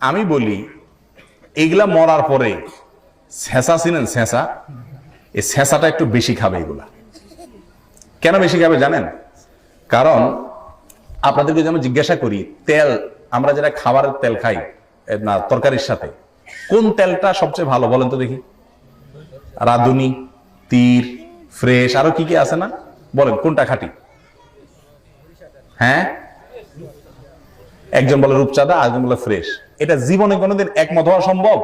আমি বলি, এগুলা মরার পরে ছেঁচা ছিলেন ছেঁচা এই ছেঁচাটা একটু বেশি খাবে এগুলা। কেন বেশি খাবে জানেন? কারণ আপনাদেরকে যেন জিজ্ঞাসা করি, তেল, আমরা যেটা খাবারের তেল খাই না, তরকারির সাথে, কোন তেলটা সবচেয়ে ভালো বলেন তো দেখি? রাঁধুনি তীর ফ্রেশ, আরও কি কি আছে না? বলেন, কোনটা খাঁটি? হ্যাঁ? একজন বলে রূপচাঁদা, আরেকজন বলে ফ্রেশ। এটা জীবনে কোনোদিন একমত হওয়া সম্ভব?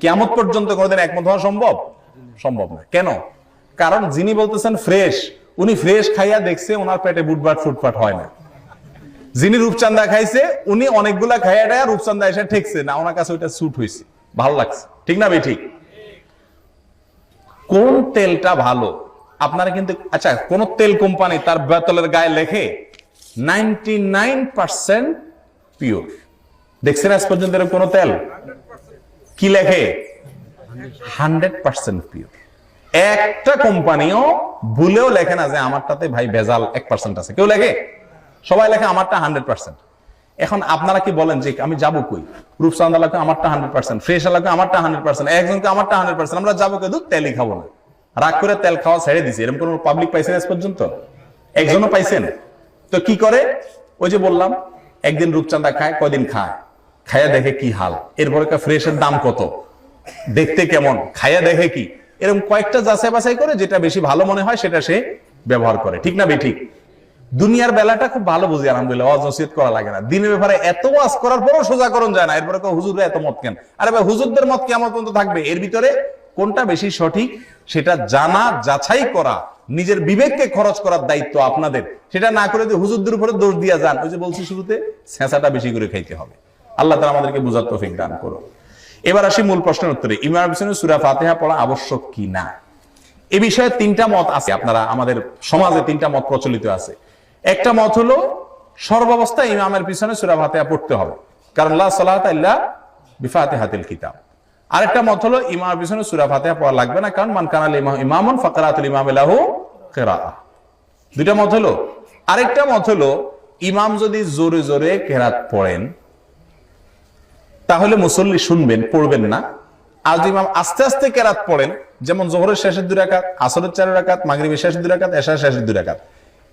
কেমন পর্যন্ত কোনোদিন একমত হওয়া সম্ভব? সম্ভব না কেন? কারণ যিনি বলতেছেন ফ্রেশ, উনি ফ্রেশ খাইয়া দেখছে ওনার পেটে বুটবাট, ফুটপাট হয় না। যিনি রূপচান্দা খাইছে, উনি অনেকগুলা খাইয়া টাইয়া রূপচান্দা এসে ঠেকছে। না, ওনার কাছে ওইটা স্যুট হয়েছে ভালো লাগছে। ঠিক না ভাই? ঠিক। কোন তেলটা ভালো? আপনারা কিন্তু আচ্ছা কোন তেল কোম্পানি তার বেতলের গায়ে লেখে নাইনটি নাইন পার্সেন্ট পিওর দেখছেন আজ পর্যন্ত এরকম কোন তেল? কি লেখে? হান্ড্রেড পার্সেন্ট পিওর একটা কোম্পানিও ভুলেও লেখে না যে আমারটাতে ভাই ভেজাল এক পার্সেন্ট আছে। কেউ লেখে? সবাই লেখে আমারটা হান্ড্রেড পার্সেন্ট। এখন আপনারা কি বলেন যে আমি যাব কই? রূপসান্দ আমারটা হান্ড্রেড পার্সেন্ট। ফ্রেশ এলাকা আমারটা হান্ড্রেড পার্সেন্ট। একজনকে আমারটা হান্ড্রেড পার্সেন্ট। আমরা যাব কিন্তু তেলই খাব না। রাগ করে তেল খাওয়া ছেড়ে দিছি। এরকম কোন পাবলিক পাইছেন আজ পর্যন্ত? একজনও পাইছেন? তো কি করে? ওই যে বললাম একদিন রূপচান্দা খায়, কয়দিন খায়? খায়া দেখে কি হাল? এরপরে ফ্রেশের দাম কত? দেখতে কেমন? খায়া দেখে কি? এরকম কয়েকটা যাচাই বাছাই করে যেটা বেশি ভালো মনে হয় সেটা সে ব্যবহার করে। ঠিক না বেঠিক? দুনিয়ার বেলাটা খুব ভালো বুঝি, আলহামদুলিল্লাহ। নসিহত করা লাগে না। দিনের ব্যাপারে এত ওয়াজ করার পরও সোজা করণ যায় না। এরপরে হুজুররা এত মত কেন? আরে ভাই, হুজুরদের মত কেমন পর্যন্ত থাকবে? এর ভিতরে কোনটা বেশি সঠিক সেটা জানা, যাচাই করা নিজের বিবেককে খরচ করার দায়িত্ব আপনাদের। সেটা না করে যে হুজুরদের উপরে দোষ দিয়া যান। ওই যে বলছি শুরুতে, ছেঁচাটা বেশি করে খাইতে হবে। আল্লাহ তালা আমাদেরকে বুঝার তৌফিক দান করো এবার আসি মূল প্রশ্নের উত্তরে। ইমাম হোসেন সুরা ফাতেহা পড়া আবশ্যক কি না? এ বিষয়ে তিনটা মত আছে। আপনারা, আমাদের সমাজে তিনটা মত প্রচলিত আছে। একটা মত হলো, সর্বাবস্থায় ইমামের পিছনে সুরা ফাতেহা পড়তে হবে। কারণ লা সালাত ইল্লা বিফাতিহাতিল কিতাব। আরেকটা মত হলো, ইমাম পিছনে সুরা ফাতেহা পড়া লাগবে না, কারণ মান কানাল ইমামুন ফাকরাতুল ইমাম লাহু কিরাআহ দুইটা মত হলো। আরেকটা মত হলো, ইমাম যদি জোরে জোরে কেরাত পড়েন, তাহলে মুসল্লি শুনবেন, পড়বেন না। আর যদি ইমাম আস্তে আস্তে কেরাত পড়েন, যেমন জোহরের শেষের দুই রাকাত, আসরের চার রাকাত, মাগরিবের শেষের দুই রাকাত, এশার শেষের দুই রাকাত,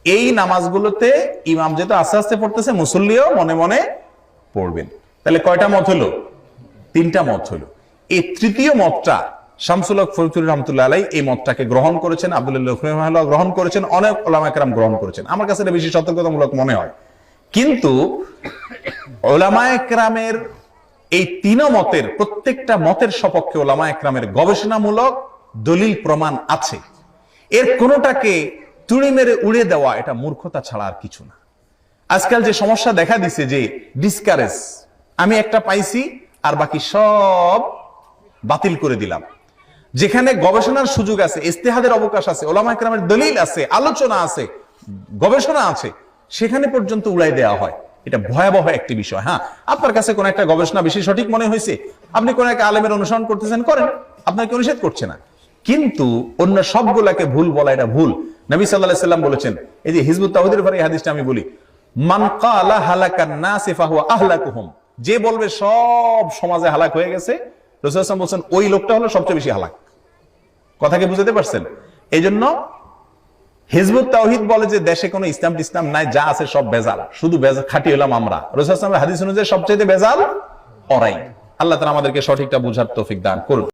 এই নামাজগুলোতে ইমাম যেহেতু আস্তে আস্তে পড়তেছে, মুসল্লিও মনে মনে পড়বেন। তাহলে কয়টা মত হলো? তিনটা মত হলো। এই তৃতীয় মতটা, শামসুল হক ফরিদুর রহমতুল্লাহ আলাই এই মতটাকে গ্রহণ করেছেন, আব্দুল্লাহ গ্রহণ করেছেন, অনেক ওলামাকরাম গ্রহণ করেছেন। আমার কাছে বেশি সতর্কতামূলক মনে হয়। কিন্তু ওলামা একরামের এই তিন মতের, প্রত্যেকটা মতের সপক্ষে ওলামা একরামের গবেষণামূলক দলিল প্রমাণ আছে। এর কোনোটাকে তুড়ি মেরে উড়ে দেওয়া, এটা মূর্খতা ছাড়া আর কিছু না। আজকাল যে সমস্যা দেখা দিছে যে ডিসকারেজ আমি একটা পাইছি, আর বাকি সব বাতিল করে দিলাম। যেখানে গবেষণার সুযোগ আছে, ইস্তেহাদের অবকাশ আছে, ওলামা একরামের দলিল আছে, আলোচনা আছে, গবেষণা আছে, সেখানে পর্যন্ত উড়াই দেওয়া হয়। এটা ভয়াবহ একটি বিষয় হ্যাঁ? আপনার কাছে কোন একটা গবেষণা বেশি সঠিক মনে হয়েছে? আপনি কোন একটা আলেমের অনুসরণ করতেছেন, করেন। আপনাকে নিষেধ করছে না। কিন্তু অন্য সবগুলাকে ভুল বলা এটা ভুল। নবী সাল্লাহ সাল্লাম বলেছেন, এই যে হিজবুত তাহুদের পরে হাদিসটা আমি বলি, মান কালা হালাকান নাসি ফাহুয়া আহলাকুহুম। যে বলবে সব সমাজে হালাক হয়ে গেছে রাসূল সাল্লাল্লাহু বলছেন, ওই লোকটা হলো সবচেয়ে বেশি হালাক। কথাকে বুঝাতে পারছেন? এই জন্য হিজবুত তাওহিদ বলে যে দেশে কোনো ইসলাম টিসলাম নাই, যা আছে সব বেজাল শুধু বেজাল খাটি হলাম আমরা। রসুলামের হাদিস অনুযায়ী সবচেয়ে বেজাল অরাই আল্লাহ তালা আমাদেরকে সঠিকটা বুঝার তৌফিক দান করুন।